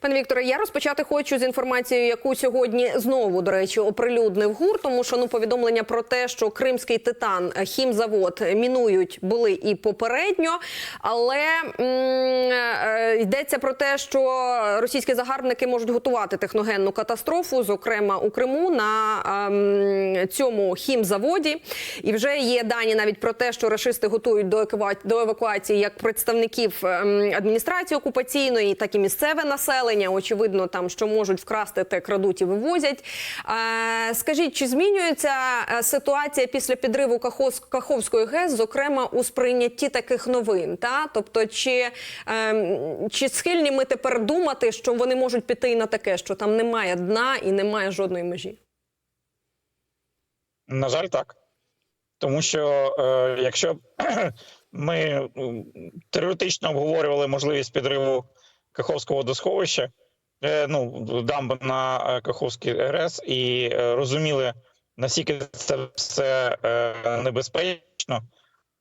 Пане Вікторе, я розпочати хочу з інформацією, яку сьогодні знову до речі оприлюднив ГУР, тому що ну повідомлення про те, що кримський титан е, хімзавод мінують, були і попередньо, але м, е, йдеться про те, що російські загарбники можуть готувати техногенну катастрофу, зокрема у Криму на ем, цьому хімзаводі. І вже є дані навіть про те, що рашисти готують до евакуа- до евакуації як представників ем, адміністрації окупаційної, так і місцеве населення. Очевидно, там що можуть вкрасти, те крадуть і вивозять. Скажіть, чи змінюється е, ситуація після підриву Каховської ГЕС, зокрема у сприйнятті таких новин? Та тобто, чи, ем, чи схильні ми тепер думати, що вони можуть піти і на таке, що там немає дна і немає жодної межі? На жаль, так. Тому що е, якщо ми теоретично обговорювали можливість підриву Каховського водосховища, е, ну, дамби на е, Каховський РЕС, і е, розуміли, наскільки це все небезпечно,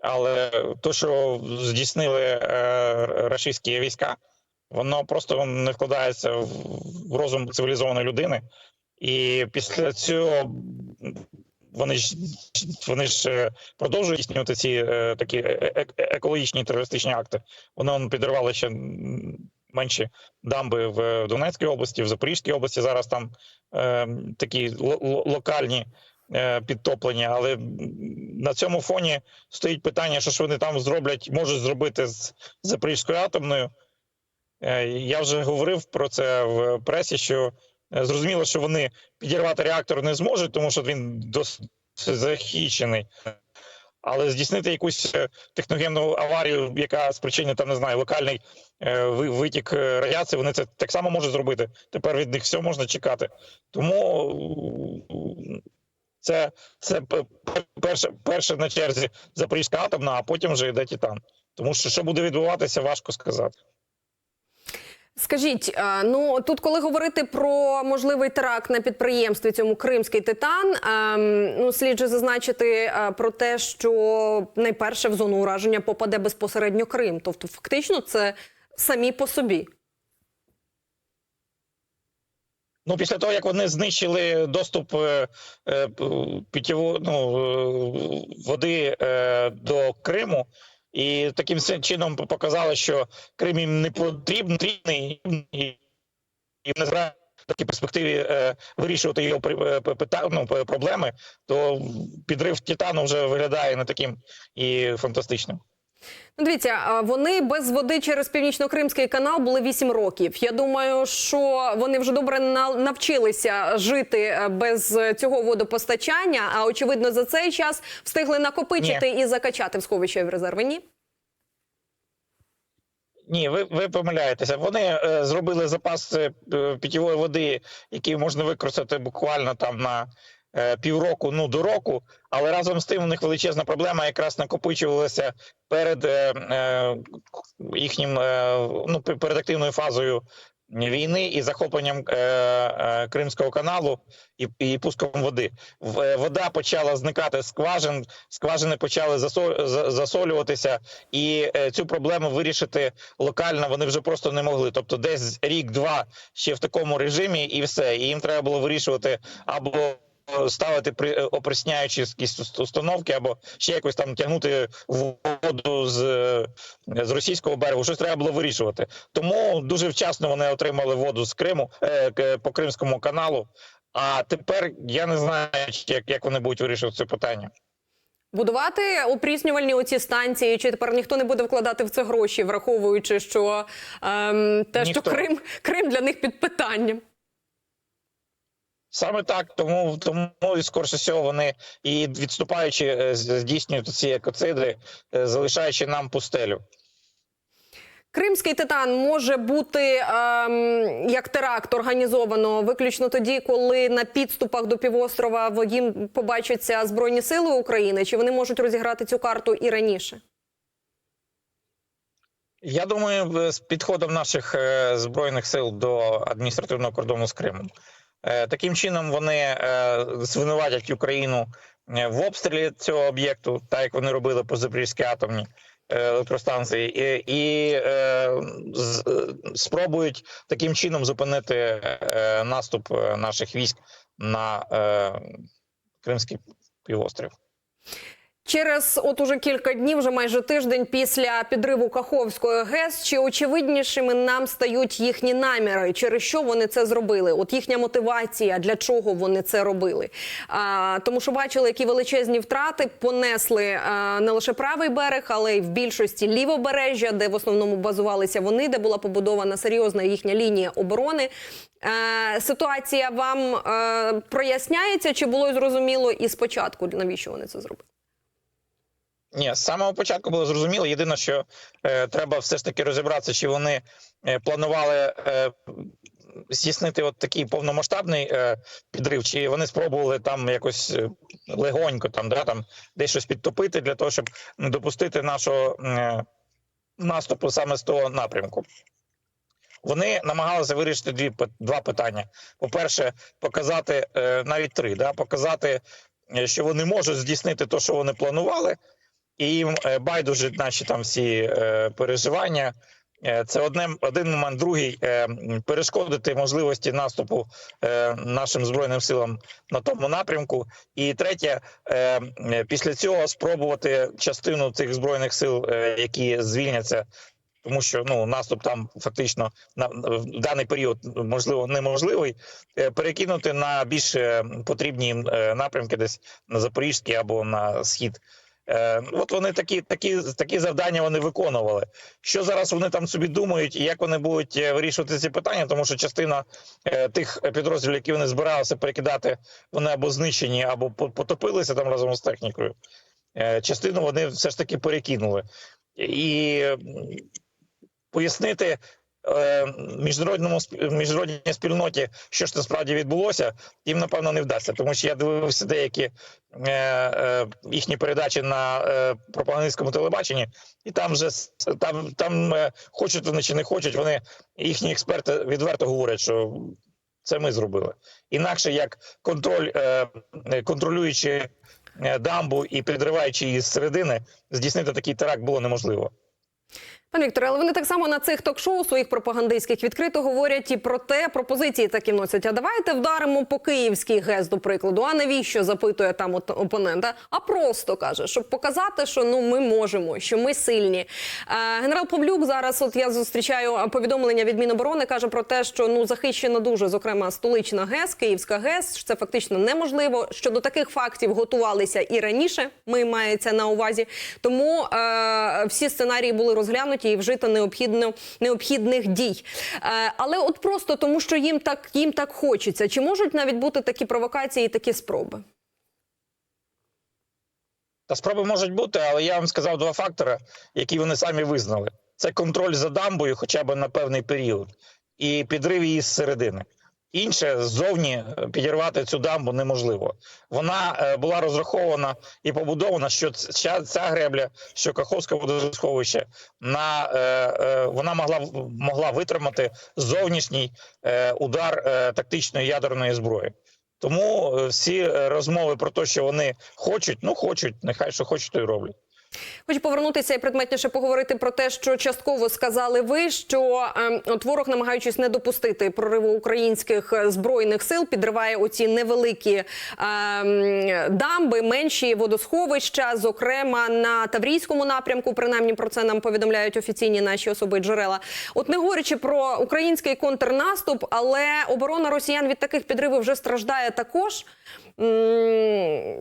але то, що здійснили рашистські війська, воно просто не вкладається в розум цивілізованої людини. І після цього вони ж вони ж продовжують здійснювати ці е, такі екологічні терористичні акти. Вони он, підривали ще менші дамби в Донецькій області, в Запорізькій області. Зараз там е, такі ло- ло- локальні е, підтоплення. Але на цьому фоні стоїть питання, що ж вони там зроблять, можуть зробити з Запорізькою атомною. Е, Я вже говорив про це в пресі, що е, зрозуміло, що вони підірвати реактор не зможуть, тому що він досить захищений. Але здійснити якусь е, техногенну аварію, яка спричинить там, не знаю, локальний е, витік е, радіації, вони це так само можуть зробити. Тепер від них все можна чекати. Тому це, це перше, перше на черзі Запорізька атомна, а потім вже йде Титан. Тому що що буде відбуватися, важко сказати. Скажіть, е, ну тут, коли говорити про можливий теракт на підприємстві цьому кримський титан, ем, ну слід же зазначити е, про те, що найперше в зону ураження попаде безпосередньо Крим. Тобто, фактично, це самі по собі. Ну, після того, як вони знищили доступ е, е, п- питьєво- ну, е, води е, до Криму, і таким чином показали, що Крим їм не потрібен, і, не в такій перспективі е, вирішувати його е, п- пита- ну, проблеми, то підрив Титану вже виглядає не таким і фантастичним. Ну, дивіться, вони без води через північно-кримський канал були 8 років. Я думаю, що вони вже добре навчилися жити е, без цього водопостачання. А очевидно, за цей час встигли накопичити і закачати в сховища в резерви. Ні? Ні, ви, ви помиляєтеся. Вони е, зробили запас е, питьової води, який можна використати буквально там на е, півроку, ну до року. Але разом з тим у них величезна проблема якраз накопичувалася перед е, е, їхнім е, ну перед активною фазою війни і захопленням е, е, Кримського каналу і, і пуском води. В- е, Вода почала зникати з скважин, скважини почали засо- засолюватися, і е, цю проблему вирішити локально вони вже просто не могли. Тобто, десь рік-два ще в такому режимі, і все. І їм треба було вирішувати або ставити при е, опресняючі якісь установки, або ще якось там тягнути воду з, е, з російського берегу. Щось треба було вирішувати. Тому дуже вчасно вони отримали воду з Криму е, по Кримському каналу. А тепер я не знаю, як, як вони будуть вирішувати це питання. Будувати опріснювальні оці станції, чи тепер ніхто не буде вкладати в це гроші, враховуючи, що ем, те, Ніхто. що Крим, Крим для них під питанням. Саме так, тому тому і скорше всього вони і відступаючи е, здійснюють ці екоциди, е, залишаючи нам пустелю. Кримський титан може бути ем, як теракт організовано виключно тоді, коли на підступах до півострова їм побачаться збройні сили України, чи вони можуть розіграти цю карту і раніше? Я думаю, е, з підходом наших збройних сил до адміністративного кордону з Кримом. Е, Таким чином вони е, звинуватять Україну е, в обстрілі цього об'єкту, так як вони робили по Запорізькій атомні. е, електростанції, і, і спробують таким чином зупинити наступ наших військ на Кримський півострів. Через от уже кілька днів, вже майже тиждень після підриву Каховської ГЕС, чи очевиднішими нам стають їхні наміри, через що вони це зробили? От їхня мотивація, для чого вони це робили? А, тому що бачили, які величезні втрати понесли а, не лише правий берег, але й в більшості лівобережжя, де в основному базувалися вони, де була побудована серйозна їхня лінія оборони. Е, ситуація вам е, проясняється, чи було зрозуміло і спочатку, навіщо вони це зробили? Ні, з самого початку було зрозуміло. Єдине, що е, треба все ж таки розібратися, чи вони е, планували е, здійснити от такий повномасштабний е, підрив, чи вони спробували там якось е, легонько там, да, там десь щось підтопити для того, щоб не допустити нашого е, наступу саме з того напрямку. Вони намагалися вирішити дві два питання. По-перше, показати е, навіть три, да, показати, е, що вони можуть здійснити те, що вони планували, і їм е, байдуже наші там всі е, переживання. Е, Це одне, один момент. Другий перешкодити можливості наступу нашим збройним силам на тому напрямку. І третє, після цього спробувати частину цих збройних сил, які звільняться, тому що ну наступ там фактично на в даний період можливо неможливий, перекинути на більш потрібні напрямки, десь на Запорізький або на схід. Е, От вони такі, такі, такі завдання вони виконували. Що зараз вони там собі думають, і як вони будуть е, вирішувати ці питання, тому що частина е, тих підрозділів, які вони збиралися перекидати, вони або знищені, або потопилися там разом з технікою. Е, частину вони все ж таки перекинули. І пояснити міжнародному сп- міжнародній спільноті, що ж насправді відбулося, їм напевно не вдасться, тому що я дивився деякі е, е, їхні передачі на е, пропагандистському телебаченні, і там вже там, там е, хочуть вони чи не хочуть, вони їхні експерти відверто говорять, що це ми зробили. Інакше як контроль, е, е, контролюючи е, дамбу і підриваючи її з середини, здійснити такий теракт було неможливо. Пане Вікторе, але вони так само на цих ток-шоу своїх пропагандистських відкрито говорять і про те, пропозиції такі вносять. А давайте вдаримо по київський ГЕС, до прикладу. А навіщо запитує там опонента? А просто каже, щоб показати, що ну ми можемо, що ми сильні. Е, генерал Павлюк зараз, от я зустрічаю повідомлення від Міноборони, каже про те, що ну захищена дуже, зокрема, столична ГЕС, Київська ГЕС. Це фактично неможливо. Що до таких фактів готувалися і раніше. Ми мається на увазі. Тому е, всі сценарії були розглянуті і вжито необхідно необхідних дій. Е, але от просто тому, що їм так їм так хочеться, чи можуть навіть бути такі провокації і такі спроби? Та спроби можуть бути, але я вам сказав два фактори, які вони самі визнали: це контроль за дамбою, хоча б на певний період, і підрив її з середини. Інше ззовні е, підірвати цю дамбу неможливо. Вона е, була розрахована і побудована, що ця, ця гребля, що Каховське водосховище, на е, вона могла могла витримати зовнішній удар тактичної ядерної зброї. Тому всі розмови про те, що вони хочуть, ну хочуть, нехай що хочуть, то й роблять. Хочу повернутися і предметніше поговорити про те, що частково сказали ви, що ем, от ворог, намагаючись не допустити прориву українських е, збройних сил, підриває оці невеликі ем, дамби, менші водосховища, зокрема на Таврійському напрямку. Принаймні про це нам повідомляють офіційні наші особи джерела. От не говорячи про український контрнаступ, але оборона росіян від таких підривів вже страждає також.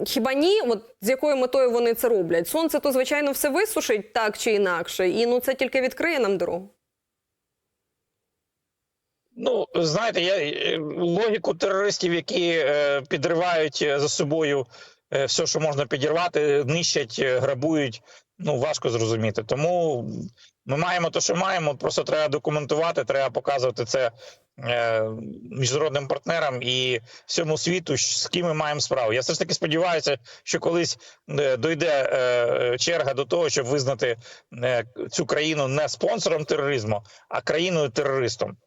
Хіба ні? От з якою метою вони це роблять? Сонце то звичайно все висушить так чи інакше, і ну це тільки відкриє нам дорогу. Ну, знаєте, я е, логіку терористів, які е, підривають е, за собою е, все, що можна підірвати, нищать, е, грабують. Ну, важко зрозуміти. Тому ми маємо те, що маємо. Просто треба документувати, треба показувати це е, міжнародним партнерам і всьому світу, з ким ми маємо справу. Я все ж таки сподіваюся, що колись е, дойде е, черга до того, щоб визнати е, цю країну не спонсором тероризму, а країною терористом.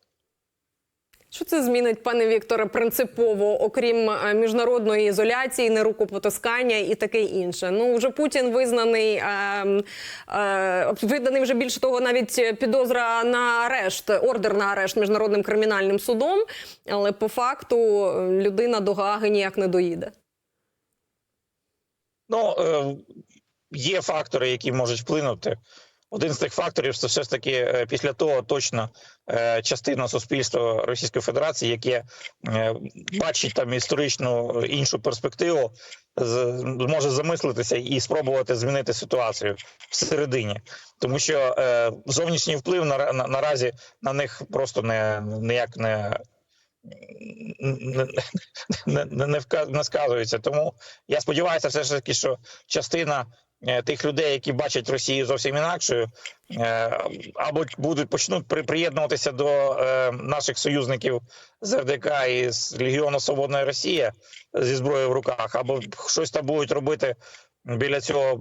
Що це змінить, пане Вікторе, принципово, окрім е, міжнародної ізоляції, нерукопотискання і таке інше? Ну вже Путін визнаний е, е, виданий вже більше того, навіть підозра на арешт, ордер на арешт міжнародним кримінальним судом. Але по факту е, людина до Гааги ніяк не доїде. Ну, е, є фактори, які можуть вплинути. Один з тих факторів це все ж таки е, після того точно е, частина суспільства Російської Федерації, яке е, бачить там історичну іншу перспективу, зможе замислитися і спробувати змінити ситуацію всередині, тому що зовнішній вплив на, на, наразі на них просто не ніяк не. Не, не, не, не, не сказується. Тому я сподіваюся, все ж таки, що частина тих людей, які бачать Росію зовсім інакшою, е, або будуть почнуть приєднуватися до е, наших союзників з РДК і з Легіону Свободної Росія зі зброєю в руках, або щось там будуть робити біля цього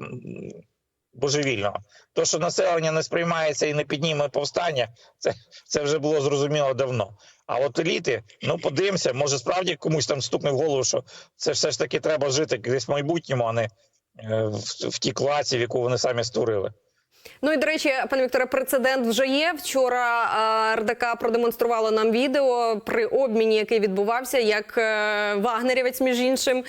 божевільного. То, що населення не сприймається і не підніме повстання, це, це вже було зрозуміло давно. А от еліти, ну подивимося, може справді комусь там стукне в голову, що це все ж таки треба жити десь в майбутньому, а не е, в, в тій класі, в яку вони самі створили. Ну і до речі, пане Вікторе, прецедент вже є. Вчора РДК продемонструвало нам відео при обміні, який відбувався, як е, вагнерівець, між іншим,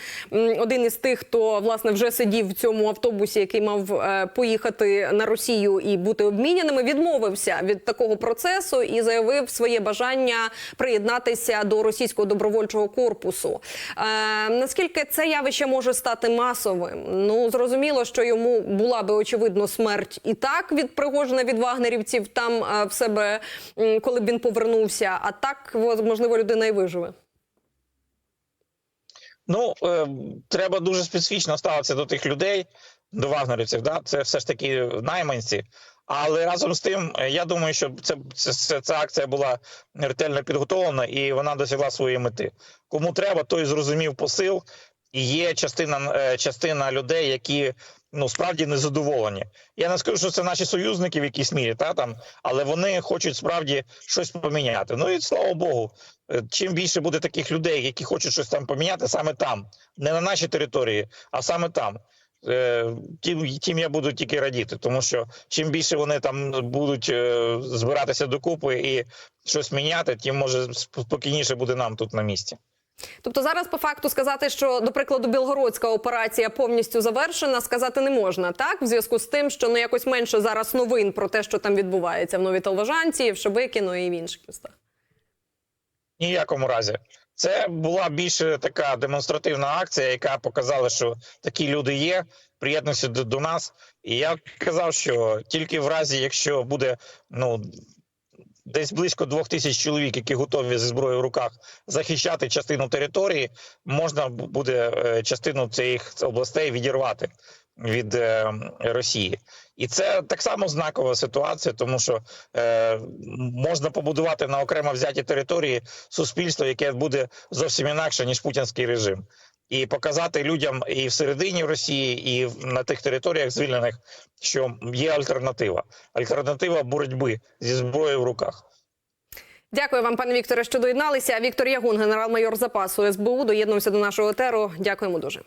один із тих, хто власне вже сидів в цьому автобусі, який мав е, поїхати на Росію і бути обміняними, відмовився від такого процесу і заявив своє бажання приєднатися до російського добровольчого корпусу. Е, наскільки це явище може стати масовим? Ну зрозуміло, що йому була би очевидно смерть і так від Пригожина від вагнерівців там е, в себе, коли б він повернувся. А так можливо людина і виживе. Ну е, треба дуже специфічно ставитися до тих людей, до вагнерівців. Да? Це все ж таки найманці. Але разом з тим, е, я думаю, що це, це, це ця акція була ретельно підготовлена і вона досягла своєї мети. Кому треба, той зрозумів посил. Є частина, е, частина людей, які ну справді незадоволені. Я не скажу, що це наші союзники в якійсь мірі, та там, але вони хочуть справді щось поміняти. Ну і слава Богу, е, чим більше буде таких людей, які хочуть щось там поміняти, саме там, не на нашій території, а саме там. е, Тим, тим я буду тільки радіти, тому що чим більше вони там будуть збиратися докупи і щось міняти, тим може спокійніше буде нам тут на місці. Тобто зараз по факту сказати, що до прикладу білгородська операція повністю завершена, сказати не можна, так в зв'язку з тим, що ну якось менше зараз новин про те, що там відбувається в Новій Толважанці, в Шебекіно і в інших містах. Ніякому разі. Це була більше така демонстративна акція, яка показала, що такі люди є. Приєднуйся до, до нас. І я казав, що тільки в разі, якщо буде ну десь близько двох тисяч чоловік, які готові зі зброєю в руках захищати частину території, можна буде е, частину цих областей відірвати від е, Росії. І це так само знакова ситуація, тому що е, можна побудувати на окремо взяті території суспільство, яке буде зовсім інакше ніж путінський режим, і показати людям і всередині Росії, і на тих територіях звільнених, що є альтернатива. Альтернатива боротьби зі зброєю в руках. Дякую вам, пане Вікторе, що доєдналися. Віктор Ягун, генерал-майор запасу СБУ, доєднувся до нашого етеру. Дякуємо дуже.